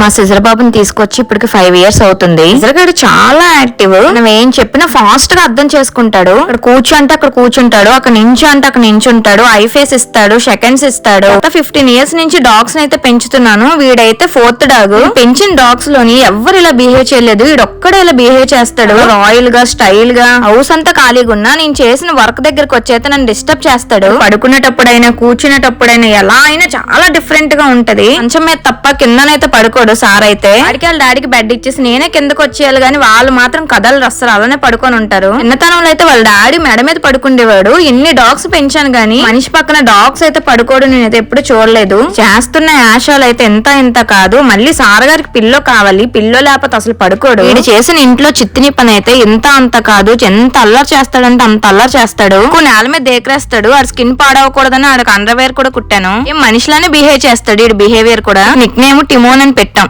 మా సిజర్ బాబుని తీసుకొచ్చి ఇప్పటికి ఫైవ్ ఇయర్స్ అవుతుంది. సిజర్గాడు చాలా యాక్టివ్ మనం ఏం చెప్పినా ఫాస్ట్గా అర్థం చేసుకుంటాడు. అక్కడ కూర్చో అంటే అక్కడ కూర్చుంటాడు. అక్కడ నించు అంటే అక్కడ నించుంటాడు. ఐ ఫేస్ ఇస్తాడు సెకండ్స్ ఇస్తాడు. ఫిఫ్టీన్ ఇయర్స్ నుంచి డాగ్స్ అయితే పెంచుతున్నాను. వీడైతే ఫోర్త్ డాగ్ పెంచిన డాగ్స్లోని ఎవ్వరు ఇలా బిహేవ్ చేయలేదు. వీడొక్కడే ఇలా బిహేవ్ చేస్తాడు. రాయల్గా స్టైల్గా హౌస్ అంతా ఖాళీగా ఉన్నా నేను చేసిన వర్క్ దగ్గరకు వచ్చేస్తే నన్ను డిస్టర్బ్ చేస్తాడు. పడుకునేటప్పుడైనా కూర్చునేటప్పుడైనా ఎలా అయినా చాలా డిఫరెంట్గా ఉంటది. మంచం మీద తప్ప కిందనైతే పడుకోడు. సార్ అయితే. వాడికి వాళ్ళ డాడీకి బెడ్ ఇచ్చేసి నేనే కిందకు వచ్చేయాలి గానీ వాళ్ళు మాత్రం కథలు అస్సలు అలానే పడుకొని ఉంటారు. చిన్నతనంలో అయితే వాళ్ళ డాడీ మెడ మీద పడుకుండేవాడు. ఎన్ని డాగ్స్ పెంచాను గాని మనిషి పక్కన డాగ్స్ అయితే పడుకోవడం నేనైతే ఎప్పుడు చూడలేదు. చేస్తున్న యాషాలు అయితే ఎంత ఎంత కాదు. మళ్ళీ సార్ గారికి పిల్లో కావాలి. పిల్లో లేకపోతే అసలు పడుకోడు. వీడు చేసిన ఇంట్లో చిత్తిని పని అయితే ఇంత అంత కాదు. ఎంత అల్లరి చేస్తాడంటే అంత అల్లరి చేస్తాడు. నేల మీద దేకరేస్తాడు. ఆడు స్కిన్ పాడవకూడదని ఆడికి అండర్వేర్ కూడా కుట్టాను. ఏం మనిషిలానే బిహేవ్ చేస్తాడు. వీడి బిహేవియర్ కూడా. నిక్ నేమ్ టిమోన్ అని పెట్టాను.